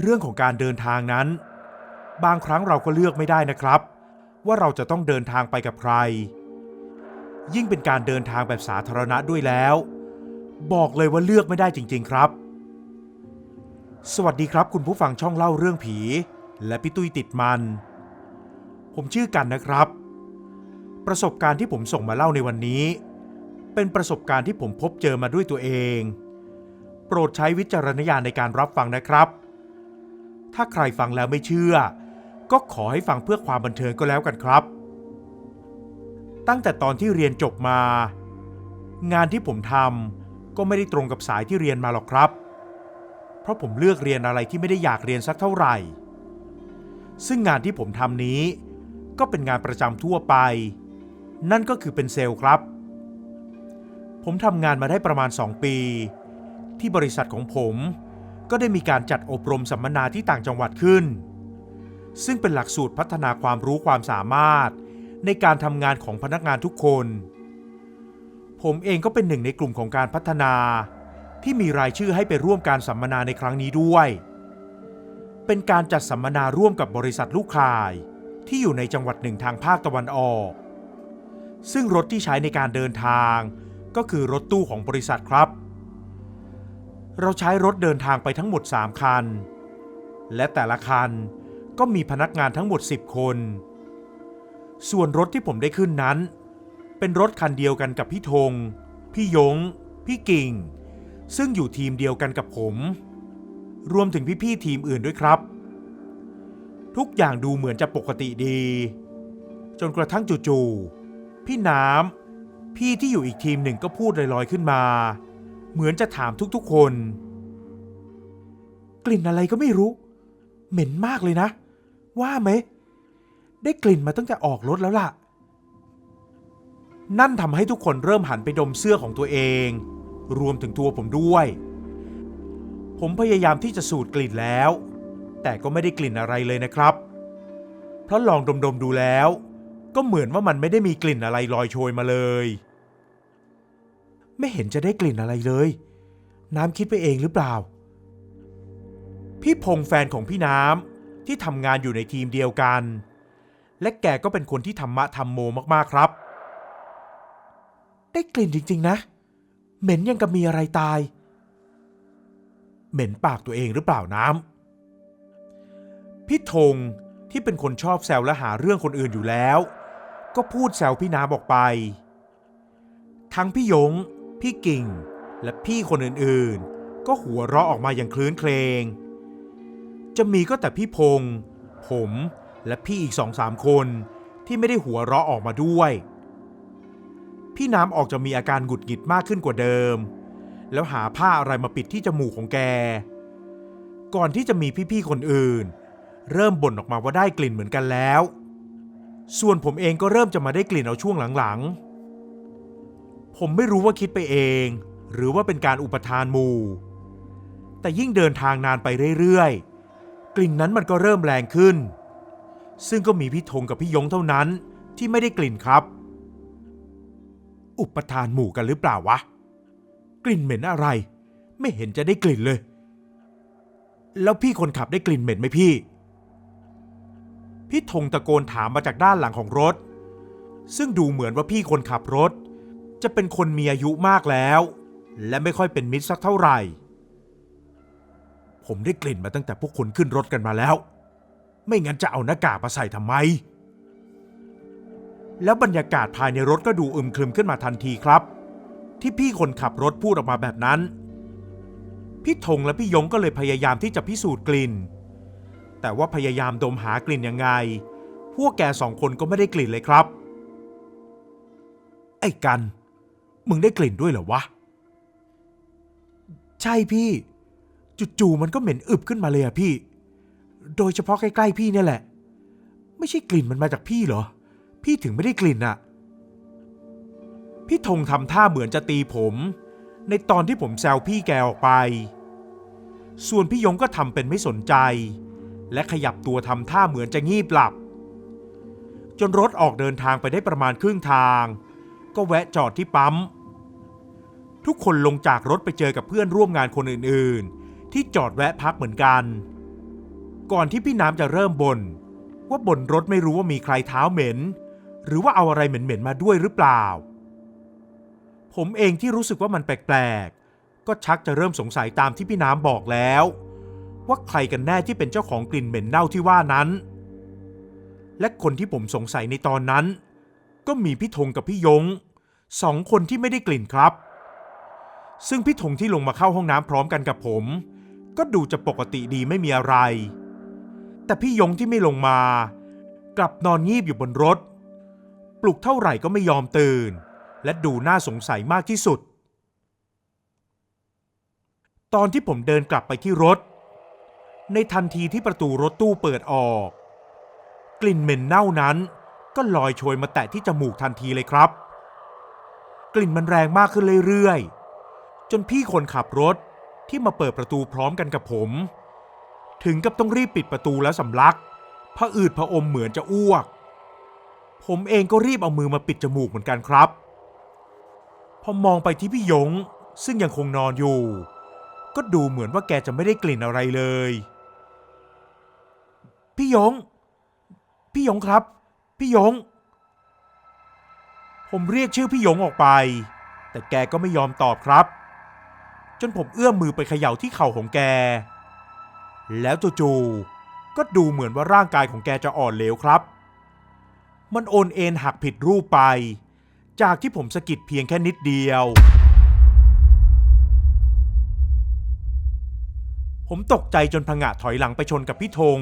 เรื่องของการเดินทางนั้น บางครั้งเราก็เลือกไม่ได้นะครับ ว่าเราจะต้องเดินทางไปกับใคร ยิ่งเป็นการเดินทางแบบสาธารณะด้วยแล้ว บอกเลยว่าเลือกไม่ได้จริง ๆครับ สวัสดีครับคุณผู้ฟังช่องเล่าเรื่องผี และพี่ตุ้ยติดมัน ผมชื่อกันนะครับ ประสบการณ์ที่ผมส่งมาเล่าในวันนี้ เป็นประสบการณ์ที่ผมพบเจอมาด้วยตัวเอง โปรดใช้วิจารณญาณในการรับฟังนะครับ ถ้าใครฟังแล้วไม่เชื่อ ก็ขอให้ฟังเพื่อความบันเทิงก็แล้วกันครับ ตั้งแต่ตอนที่เรียนจบมา งานที่ผมทำก็ไม่ได้ตรงกับสายที่เรียนมาหรอกครับ เพราะผมเลือกเรียนอะไรที่ไม่ได้อยากเรียนสักเท่าไหร่ ซึ่งงานที่ผมทำนี้ ก็เป็นงานประจำทั่วไป นั่นก็คือเป็นเซลล์ครับ ผมทำงานมาได้ประมาณ 2 ปี ที่บริษัทของผม ก็ได้มีการจัดอบรมสัมมนาที่ต่างจังหวัดขึ้น ซึ่งเป็นหลักสูตรพัฒนาความรู้ความสามารถ ในการทำงานของพนักงานทุกคน ผมเองก็เป็นหนึ่งในกลุ่มของการพัฒนา ที่มีรายชื่อให้ไปร่วมการสัมมนาในครั้งนี้ด้วย เป็นการจัดสัมมนาร่วมกับบริษัทลูกข่าย ที่อยู่ในจังหวัดหนึ่งทางภาคตะวันออก ซึ่งรถที่ใช้ในการเดินทาง ก็คือรถตู้ของบริษัทครับ เราใช้รถเดินทางไปทั้งหมด 3 คัน และแต่ละคันก็มีพนักงานทั้งหมด 10 คน ส่วนรถที่ผมได้ขึ้นนั้น เป็นรถคันเดียวกันกับพี่ธง พี่ยง พี่กิ่ง ซึ่งอยู่ทีมเดียวกันกับผม รวมถึงพี่ๆทีมอื่นด้วยครับ ทุกอย่างดูเหมือนจะปกติดี จนกระทั่งจู่ๆพี่น้ำพี่ที่อยู่อีกทีมหนึ่งก็พูดลอยๆขึ้นมา เหมือนจะถามทุกๆคน กลิ่นอะไรก็ไม่รู้ เหม็นมากเลยนะ ว่าไหม ได้กลิ่นมาตั้งแต่ออกรถแล้วล่ะ นั่นทำให้ทุกคนเริ่มหันไปดมเสื้อของตัวเอง รวมถึงตัวผมด้วย ผมพยายามที่จะสูดกลิ่นแล้ว แต่ก็ไม่ได้กลิ่นอะไรเลยนะครับ เพราะลองดมๆดูแล้ว ก็เหมือนว่ามันไม่ได้มีกลิ่นอะไรลอยโชยมาเลย ไม่เห็นจะได้กลิ่นอะไรเลย น้ำคิดไปเองหรือเปล่า พี่พงษ์แฟนของพี่น้ำที่ทำงานอยู่ในทีมเดียวกัน และแกก็เป็นคนที่ธรรมะธรรมโมมากๆครับ ได้กลิ่นจริง ๆ นะ เหม็นยังกับมีอะไรตาย เหม็นปากตัวเองหรือเปล่าน้ำพี่ธงที่เป็นคนชอบแซวและหาเรื่องคนอื่นอยู่แล้ว ก็พูดแซวพี่น้ำออกไป ทั้งพี่ยง พี่กิ่ง และพี่คนอื่นๆ ก็หัวเราะออกมาอย่างคลื้นเครงจะมีก็แต่พี่พงษ์ผมและพี่อีกสองสามคนที่ไม่ได้หัวเราะออกมาด้วย พี่น้ำออกจะมีอาการหงุดหงิดมากขึ้นกว่าเดิม แล้วหาผ้าอะไรมาปิดที่จมูกของแก ก่อนที่จะมีพี่ๆคนอื่น เริ่มบ่นออกมาว่าได้กลิ่นเหมือนกันแล้ว ส่วนผมเองก็เริ่มจะมาได้กลิ่นเอาช่วงหลังๆ ผมไม่รู้ว่าคิดไปเอง หรือว่าเป็นการอุปทานหมู่ แต่ยิ่งเดินทางนานไปเรื่อยๆ กลิ่นนั้นมันก็เริ่มแรงขึ้น ซึ่งก็มีพี่ธงกับพี่ยงเท่านั้นที่ไม่ได้กลิ่นครับ อุปทานหมู่กันหรือเปล่าวะ กลิ่นเหม็นอะไร ไม่เห็นจะได้กลิ่นเลย แล้วพี่คนขับได้กลิ่นเหม็นไหมพี่ พี่ธงตะโกนถามมาจากด้านหลังของรถ ซึ่งดูเหมือนว่าพี่คนขับรถ จะเป็นคนมีอายุมากแล้ว และไม่ค่อยเป็นมิตรสักเท่าไหร่ ผมได้กลิ่นมาตั้งแต่พวกคุณขึ้นรถกันมาแล้ว ไม่งั้นจะเอาหน้ากากมาใส่ทำไม แล้วบรรยากาศภายในรถก็ดูอึมครึมขึ้นมาทันทีครับ ที่พี่คนขับรถพูดออกมาแบบนั้น พี่ธงและพี่ยงก็เลยพยายามที่จะพิสูจน์กลิ่น แต่ว่าพยายามดมหากลิ่นยังไง พวกแกสองคนก็ไม่ได้กลิ่นเลยครับไอ้กัน มึงได้กลิ่นด้วยเหรอวะ ใช่พี่จู่ๆมันก็เหม็นอึบขึ้นมาเลยอะพี่ โดยเฉพาะใกล้ๆพี่เนี่ยแหละ ไม่ใช่กลิ่นมันมาจากพี่เหรอ พี่ถึงไม่ได้กลิ่นอะพี่ธงทำท่าเหมือนจะตีผม ในตอนที่ผมแซวพี่แกออกไป ส่วนพี่ยงก็ทำเป็นไม่สนใจ และขยับตัวทำท่าเหมือนจะงีบหลับ จนรถออกเดินทางไปได้ประมาณครึ่งทาง ก็แวะจอดที่ปั๊ม ทุกคนลงจากรถไปเจอกับเพื่อนร่วมงานคนอื่นๆ ที่จอดแวะพักเหมือนกัน ก่อนที่พี่น้ำจะเริ่มบน่นว่าบนรถไม่รู้ว่ามีใครเท้าเหม็น หรือว่าเอาอะไรเหม็นๆมาด้วยหรือเปล่า ผมเองที่รู้สึกว่ามันแปลกๆ ก็ชักจะเริ่มสงสัยตามที่พี่น้ำบอกแล้ว ว่าใครกันแน่ที่เป็นเจ้าของกลิ่นเหม็นเน่าที่ว่านั้น และคนที่ผมสงสัยในตอนนั้น ก็มีพี่ธงกับพี่ยงสองคนที่ไม่ได้กลิ่นครับ ซึ่งพี่ธงที่ลงมาเข้าห้องน้ำพร้อมกันกับผม ก็ดูจะปกติดีไม่มีอะไร แต่พี่ยงที่ไม่ลงมา กลับนอนงีบอยู่บนรถ ปลุกเท่าไหร่ก็ไม่ยอมตื่น และดูน่าสงสัยมากที่สุด ตอนที่ผมเดินกลับไปที่รถ ในทันทีที่ประตูรถตู้เปิดออก กลิ่นเหม็นเน่านั้นก็ลอยโชยมาแตะที่จมูกทันทีเลยครับ กลิ่นมันแรงมากขึ้นเรื่อยๆ จนพี่คนขับรถที่มาเปิดประตูพร้อมกันกับผม ถึงกับต้องรีบปิดประตูแล้วสำลักผะอืดผะอมเหมือนจะอ้วก ผมเองก็รีบเอามือมาปิดจมูกเหมือนกันครับ พอมองไปที่พี่ยงซึ่งยังคงนอนอยู่ ก็ดูเหมือนว่าแกจะไม่ได้กลิ่นอะไรเลย พี่ยง พี่ยงครับ พี่ยง ผมเรียกชื่อพี่ยงออกไป แต่แกก็ไม่ยอมตอบครับ จนผมเอื้อมมือไปเขย่าที่เข่าของแก แล้วจู่ๆก็ดูเหมือนว่าร่างกายของแกจะอ่อนเหลวครับ มันโอนเอ็นหักผิดรูปไป จากที่ผมสะกิดเพียงแค่นิดเดียว ผมตกใจจนผงะถอยหลังไปชนกับพี่ธง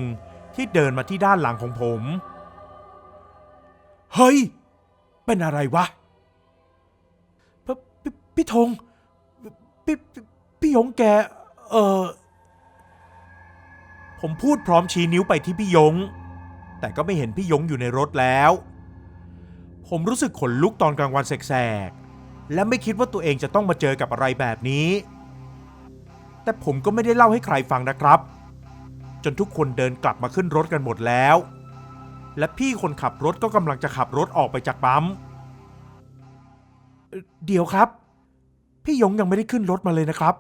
ที่เดินมาที่ด้านหลังของผม เฮ้ย เป็นอะไรวะพพพี่ธงพี่ พี่ยงแก เออผมพูดพร้อมชี้นิ้วไปที่พี่ยง แต่ก็ไม่เห็นพี่ยงอยู่ในรถแล้ว ผมรู้สึกขนลุกตอนกลางวันแสกๆ และไม่คิดว่าตัวเองจะต้องมาเจอกับอะไรแบบนี้ แต่ผมก็ไม่ได้เล่าให้ใครฟังนะครับ จนทุกคนเดินกลับมาขึ้นรถกันหมดแล้ว และพี่คนขับรถก็กำลังจะขับรถออกไปจากปั๊ม เดี๋ยวครับ พี่ยงยังไม่ได้ขึ้นรถมาเลยนะครับ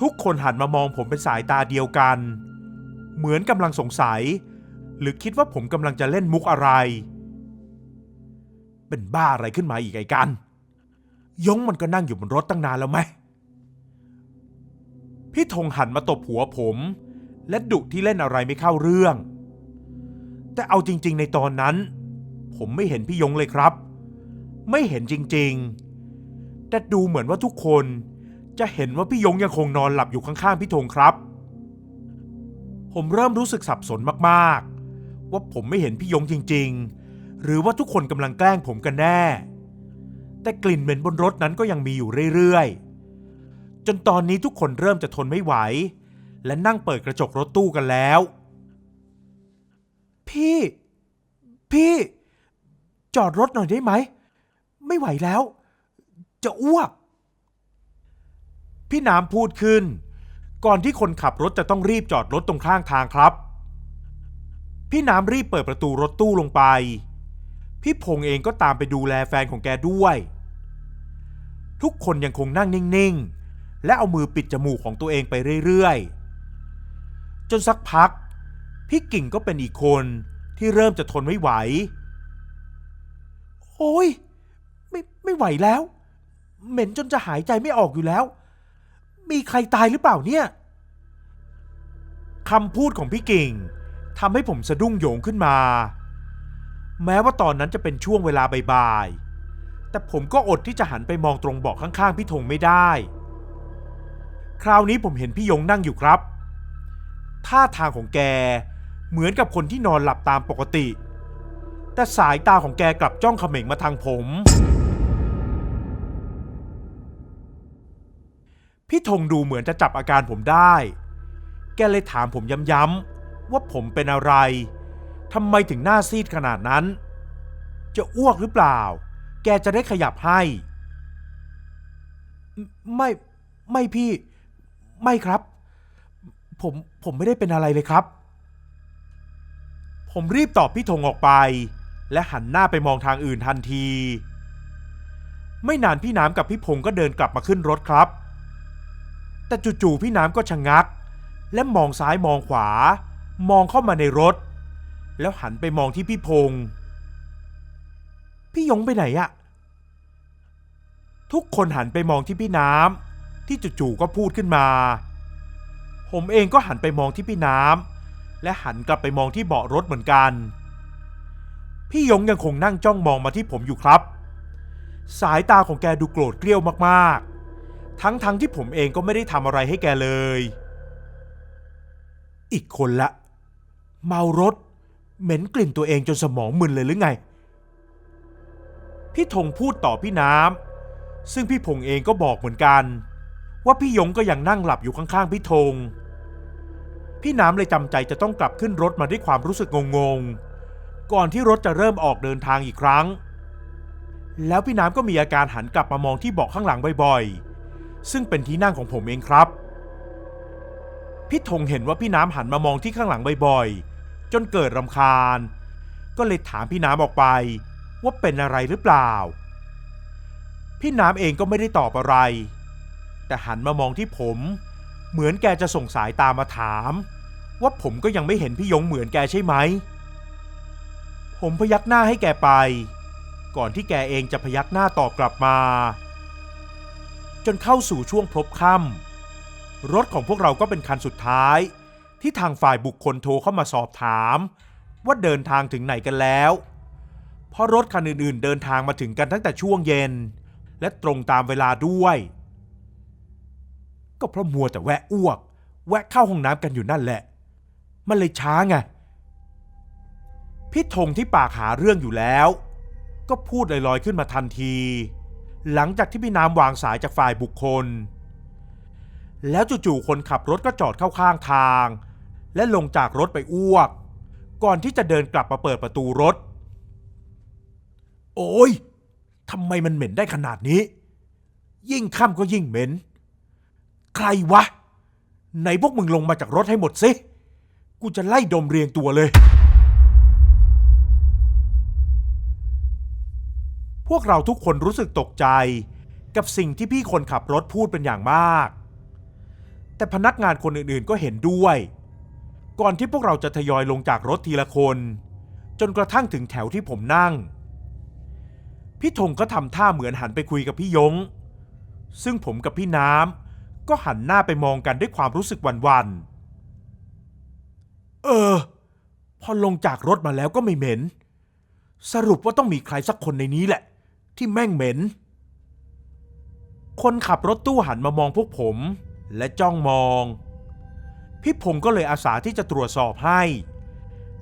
ทุกคนหันมามองผมเป็นสายตาเดียวกัน เหมือนกำลังสงสัย หรือคิดว่าผมกำลังจะเล่นมุกอะไร เป็นบ้าอะไรขึ้นมาอีกไอ้กัน ยงมันก็นั่งอยู่บนรถตั้งนานแล้วไหม พี่ธงหันมาตบหัวผม และดุที่เล่นอะไรไม่เข้าเรื่อง แต่เอาจริง ๆ ในตอนนั้น ผมไม่เห็นพี่ยงเลยครับ ไม่เห็นจริง ๆ แต่ดูเหมือนว่าทุกคน จะเห็นว่าพี่ยงยังคงนอนหลับอยู่ข้างๆพี่ธงครับ ผมเริ่มรู้สึกสับสนมากๆ ว่าผมไม่เห็นพี่ยงจริง ๆ หรือว่าทุกคนกำลังแกล้งผมกันแน่ แต่กลิ่นเหม็นบนรถนั้นก็ยังมีอยู่เรื่อยๆ จนตอนนี้ทุกคนเริ่มจะทนไม่ไหว และนั่งเปิดกระจกรถตู้กันแล้ว พี่ พี่ จอดรถหน่อยได้ไหม ไม่ไหวแล้ว จะอ้วก พี่น้ำพูดขึ้น ก่อนที่คนขับรถจะต้องรีบจอดรถตรงข้างทางครับ พี่น้ำรีบเปิดประตูรถตู้ลงไป พี่พงษ์เองก็ตามไปดูแลแฟนของแกด้วย ทุกคนยังคงนั่งนิ่งๆ และเอามือปิดจมูกของตัวเองไปเรื่อยๆ จนสักพัก พี่กิ่งก็เป็นอีกคนที่เริ่มจะทนไม่ไหว โอ้ยไม่ไม่ไหวแล้ว เหม็นจนจะหายใจไม่ออกอยู่แล้ว มีใครตายหรือเปล่าเนี่ยคำพูดของพี่กิ่งทำให้ผมสะดุ้งโหยงขึ้นมา แม้ว่าตอนนั้นจะเป็นช่วงเวลาบ่ายๆแต่ผมก็อดที่จะหันไปมองตรงเบาะข้างๆพี่ธงไม่ได้ คราวนี้ผมเห็นพี่ยงนั่งอยู่ครับ ท่าทางของแกเหมือนกับคนที่นอนหลับตามปกติ แต่สายตาของแกกลับจ้องเขม็งมาทางผม พี่ธงดูเหมือนจะจับอาการผมได้ แกเลยถามผมย้ำๆว่าผมเป็นอะไร ทำไมถึงหน้าซีดขนาดนั้น จะอ้วกหรือเปล่า แกจะได้ขยับให้ ไม่ ไม่พี่ ไม่ครับ ผม ผมไม่ได้เป็นอะไรเลยครับ ผมรีบตอบพี่ธงออกไป และหันหน้าไปมองทางอื่นทันที ไม่นานพี่น้ำกับพี่พงศ์ก็เดินกลับมาขึ้นรถครับ แต่จู่ๆพี่น้ำก็ชะงัก และมองซ้ายมองขวา มองเข้ามาในรถ แล้วหันไปมองที่พี่พงษ์พี่ยงไปไหนอะทุกคนหันไปมองที่พี่น้ำที่จู่ๆก็พูดขึ้นมา ผมเองก็หันไปมองที่พี่น้ำและหันกลับไปมองที่เบาะรถเหมือนกัน พี่ยงยังคงนั่งจ้องมองมาที่ผมอยู่ครับ สายตาของแกดูโกรธเกรี้ยวมากๆ ทั้งๆทที่ผมเองก็ไม่ได้ทำอะไรให้แกเลย อีกคนละ เมารถ เหม็นกลิ่นตัวเองจนสมองมึนเลยหรือไง พี่ธงพูดต่อพี่น้ำซึ่งพี่พงเองก็บอกเหมือนกัน ว่าพี่ยงก็ยังนั่งหลับอยู่ข้างๆพี่ธงพี่น้ำเลยจำใจจะต้องกลับขึ้นรถมาด้วยความรู้สึกงงๆ ก่อนที่รถจะเริ่มออกเดินทางอีกครั้ง แล้วพี่น้ำก็มีอาการหันกลับมามองที่เบาะข้างหลังบ่อยๆ ซึ่งเป็นที่นั่งของผมเองครับ พี่ธงเห็นว่าพี่น้ำหันมามองที่ข้างหลังบ่อยๆ จนเกิดรำคาญ ก็เลยถามพี่น้ำออกไป ว่าเป็นอะไรหรือเปล่า พี่น้ำเองก็ไม่ได้ตอบอะไร แต่หันมามองที่ผม เหมือนแกจะส่งสายตามาถาม ว่าผมก็ยังไม่เห็นพี่ยงเหมือนแกใช่ไหม ผมพยักหน้าให้แกไป ก่อนที่แกเองจะพยักหน้าตอบกลับมา จนเข้าสู่ช่วงพลบค่ำรถของพวกเราก็เป็นคันสุดท้าย ที่ทางฝ่ายบุคคลโทรเข้ามาสอบถาม ว่าเดินทางถึงไหนกันแล้ว เพราะรถคันอื่นๆ เดินทางมาถึงกันตั้งแต่ช่วงเย็น และตรงตามเวลาด้วย ก็เพราะมัวแต่แวะอ้วก แวะเข้าห้องน้ำกันอยู่นั่นแหละ มันเลยช้าไงพี่ธงที่ปากหาเรื่องอยู่แล้ว ก็พูดลอยๆขึ้นมาทันที หลังจากที่พี่น้ำวางสายจากฝ่ายบุคคล แล้วจู่ๆคนขับรถก็จอดเข้าข้างทาง และลงจากรถไปอ้วก ก่อนที่จะเดินกลับมาเปิดประตูรถ โอ้ยทำไมมันเหม็นได้ขนาดนี้ ยิ่งค่ำก็ยิ่งเหม็น ใครวะ ไหนพวกมึงลงมาจากรถให้หมดสิ กูจะไล่ดมเรียงตัวเลย พวกเราทุกคนรู้สึกตกใจ กับสิ่งที่พี่คนขับรถพูดเป็นอย่างมาก แต่พนักงานคนอื่นๆก็เห็นด้วย ก่อนที่พวกเราจะทยอยลงจากรถทีละคน จนกระทั่งถึงแถวที่ผมนั่ง พี่ธงก็ทำท่าเหมือนหันไปคุยกับพี่ยง ซึ่งผมกับพี่น้ำก็หันหน้าไปมองกันด้วยความรู้สึกวันๆ เออ พอลงจากรถมาแล้วก็ไม่เหม็นสรุปว่าต้องมีใครสักคนในนี้แหละ ที่แม่งเหม็น คนขับรถตู้หันมามองพวกผมและจ้องมอง พี่พงศ์ก็เลยอาสาที่จะตรวจสอบให้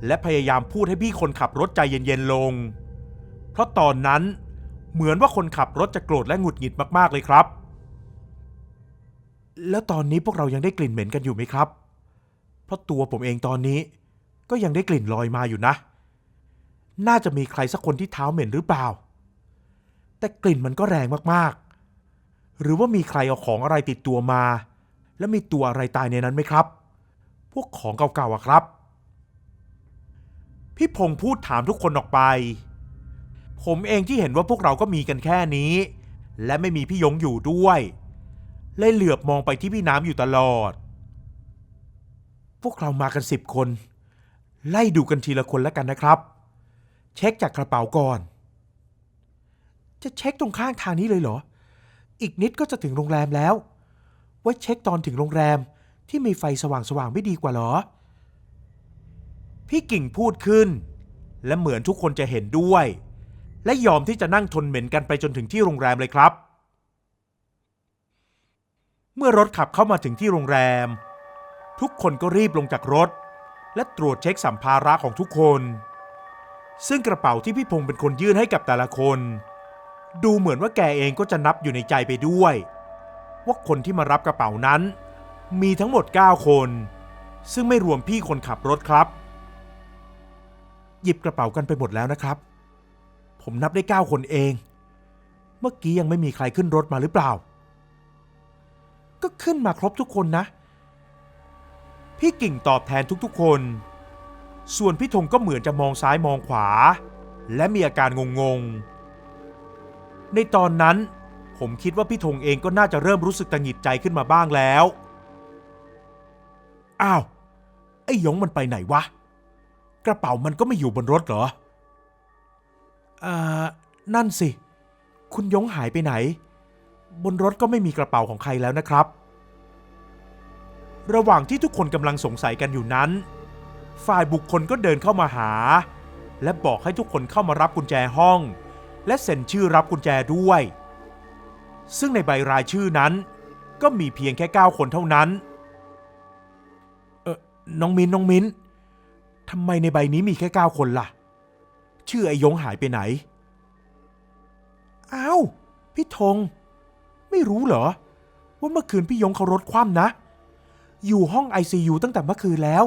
และพยายามพูดให้พี่คนขับรถใจเย็นๆลง เพราะตอนนั้นเหมือนว่าคนขับรถจะโกรธและหงุดหงิดมากๆเลยครับ แล้วตอนนี้พวกเรายังได้กลิ่นเหม็นกันอยู่ไหมครับ เพราะตัวผมเองตอนนี้ ก็ยังได้กลิ่นลอยมาอยู่นะ น่าจะมีใครสักคนที่เท้าเหม็นหรือเปล่า แต่กลิ่นมันก็แรงมากๆ หรือว่ามีใครเอาของอะไรติดตัวมา แล้วมีตัวอะไรตายในนั้นไหมครับ พวกของเก่าๆอะครับ พี่พงษ์พูดถามทุกคนออกไป ผมเองที่เห็นว่าพวกเราก็มีกันแค่นี้ และไม่มีพี่ยงอยู่ด้วยเลยเหลือบมองไปที่พี่น้ำอยู่ตลอด พวกเรามากันสิบคน ไล่ดูกันทีละคนแล้วกันนะครับ เช็คจากกระเป๋าก่อน จะเช็คตรงข้างทางนี้เลยเหรอ อีกนิดก็จะถึงโรงแรมแล้ว ไว้เช็คตอนถึงโรงแรมที่มีไฟสว่างๆไม่ดีกว่าเหรอ พี่กิ่งพูดขึ้น และเหมือนทุกคนจะเห็นด้วย และยอมที่จะนั่งทนเหม็นกันไปจนถึงที่โรงแรมเลยครับ เมื่อรถขับเข้ามาถึงที่โรงแรม ทุกคนก็รีบลงจากรถ และตรวจเช็คสัมภาระของทุกคน ซึ่งกระเป๋าที่พี่พงศ์เป็นคนยื่นให้กับแต่ละคน ดูเหมือนว่าแกเองก็จะนับอยู่ในใจไปด้วย ว่าคนที่มารับกระเป๋านั้น มีทั้งหมด 9 คน ซึ่งไม่รวมพี่คนขับรถครับ หยิบกระเป๋ากันไปหมดแล้วนะครับ ผมนับได้ 9 คนเอง เมื่อกี้ยังไม่มีใครขึ้นรถมาหรือเปล่า ก็ขึ้นมาครบทุกคนนะ พี่กิ่งตอบแทนทุกๆคน ส่วนพี่ธงก็เหมือนจะมองซ้ายมองขวา และมีอาการงงๆ ในตอนนั้น ผมคิดว่าพี่ธงเองก็น่าจะเริ่มรู้สึกตังหงิดใจขึ้นมาบ้างแล้ว อ้าว ไอ้ยงมันไปไหนวะ กระเป๋ามันก็ไม่อยู่บนรถเหรอ อ่า นั่นสิ คุณยงหายไปไหน บนรถก็ไม่มีกระเป๋าของใครแล้วนะครับ ระหว่างที่ทุกคนกำลังสงสัยกันอยู่นั้น ฝ่ายบุคคลก็เดินเข้ามาหา และบอกให้ทุกคนเข้ามารับกุญแจห้อง และเซ็นชื่อรับกุญแจด้วย ซึ่งในใบรายชื่อนั้น ก็มีเพียงแค่ 9 คนเท่านั้น เออน้องมินน้องมินทำไมในใบนี้มีแค่ 9 คนล่ะ ชื่อไอยงหายไปไหน อ้าว พี่ธง ไม่รู้เหรอ ว่าเมื่อคืนพี่ยงเขารถคว่ำนะ อยู่ห้อง ICU ตั้งแต่เมื่อคืนแล้ว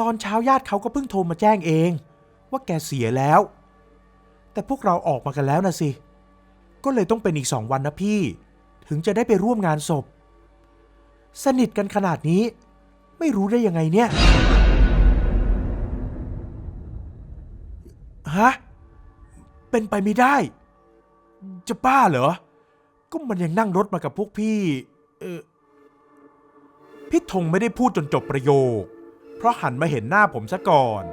ตอนเช้าญาติเขาก็เพิ่งโทรมาแจ้งเอง ว่าแกเสียแล้ว แต่พวกเราออกมากันแล้วนะสิ ก็เลยต้องเป็นอีกสองวันนะพี่ ถึงจะได้ไปร่วมงานศพ สนิทกันขนาดนี้ ไม่รู้ได้ยังไงเนี่ย ฮะ เป็นไปไม่ได้ จะบ้าเหรอ ก็มันยังนั่งรถมากับพวกพี่ เออพี่ธงไม่ได้พูดจนจบประโยค เพราะหันมาเห็นหน้าผมซะก่อน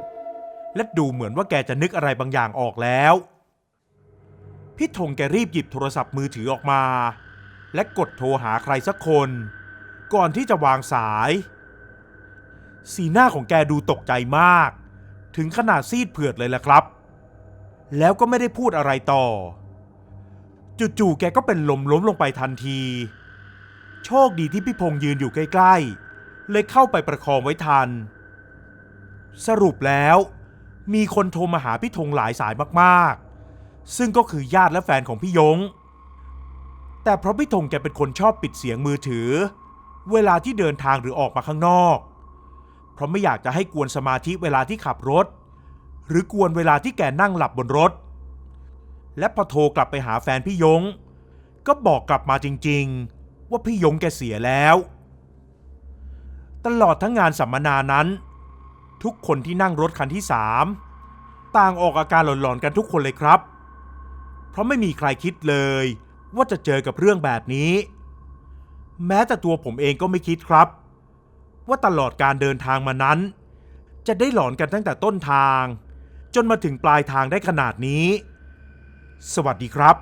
และดูเหมือนว่าแกจะนึกอะไรบางอย่างออกแล้ว พี่ธงแกรีบหยิบโทรศัพท์มือถือออกมา และกดโทรหาใครสักคน ก่อนที่จะวางสาย สีหน้าของแกดูตกใจมาก ถึงขนาดซีดเผือดเลยล่ะครับ แล้วก็ไม่ได้พูดอะไรต่อ จู่ๆแกก็เป็นลมล้มลงไปทันที โชคดีที่พี่พงยืนอยู่ใกล้ๆ เลยเข้าไปประคองไว้ทัน สรุปแล้ว มีคนโทรมาหาพี่ธงหลายสายมากๆ ซึ่งก็คือญาติและแฟนของพี่ยง แต่เพราะพี่ธงแกเป็นคนชอบปิดเสียงมือถือ เวลาที่เดินทางหรือออกมาข้างนอก เพราะไม่อยากจะให้กวนสมาธิเวลาที่ขับรถ หรือกวนเวลาที่แกนั่งหลับบนรถ และพอโทรกลับไปหาแฟนพี่ยง ก็บอกกลับมาจริงๆ ว่าพี่ยงแกเสียแล้ว ตลอดทั้งงานสัมมนานั้น ทุกคนที่นั่งรถคันที่สามต่างออกอาการหลอนๆกันทุกคนเลยครับ เพราะไม่มีใครคิดเลย ว่าจะเจอกับเรื่องแบบนี้ แม้แต่ตัวผมเองก็ไม่คิดครับ ว่าตลอดการเดินทางมานั้น จะได้หลอนกันตั้งแต่ต้นทาง จนมาถึงปลายทางได้ขนาดนี้ สวัสดีครับ